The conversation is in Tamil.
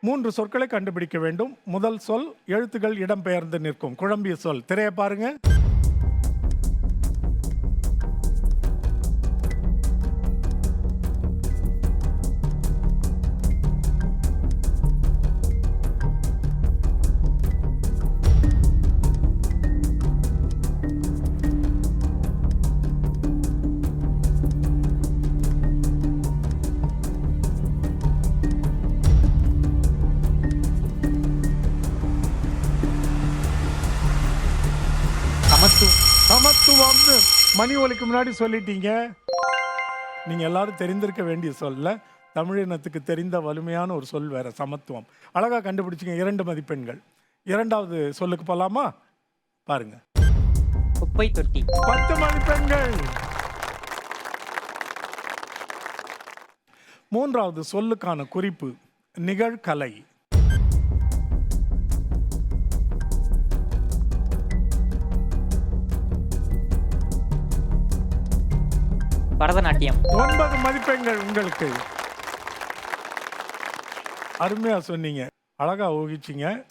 மூன்று சொற்களை கண்டுபிடிக்க வேண்டும். முதல் சொல் எழுத்துக்கள் இடம்பெயர்ந்து நிற்கும். குழம்பிய சொல். திரையை பாருங்கள் சமத்துவம்னு மணி ஒலிக்கு முன்னாடி சொல்லிட்டீங்க. நீங்க எல்லாரும் தெரிந்திருக்க வேண்டிய சொல்ல தமிழினத்துக்கு தெரிந்த வலிமையான ஒரு சொல் வேற சமத்துவம். அழகா கண்டுபிடிச்சிங்க இரண்டு மதிப்பெண்கள். இரண்டாவது சொல்லுக்கு போலாமா? பாருங்க. குப்பை தொட்டி. பத்து மதிப்பெண்கள். மூன்றாவது சொல்லுக்கான குறிப்பு நிகழ்கலை. பரதநாட்டியம். ஒன்பது மதிப்பெண்கள் உங்களுக்கு. அருமையா சொன்னீங்க. அழகா ஊகிச்சிங்க.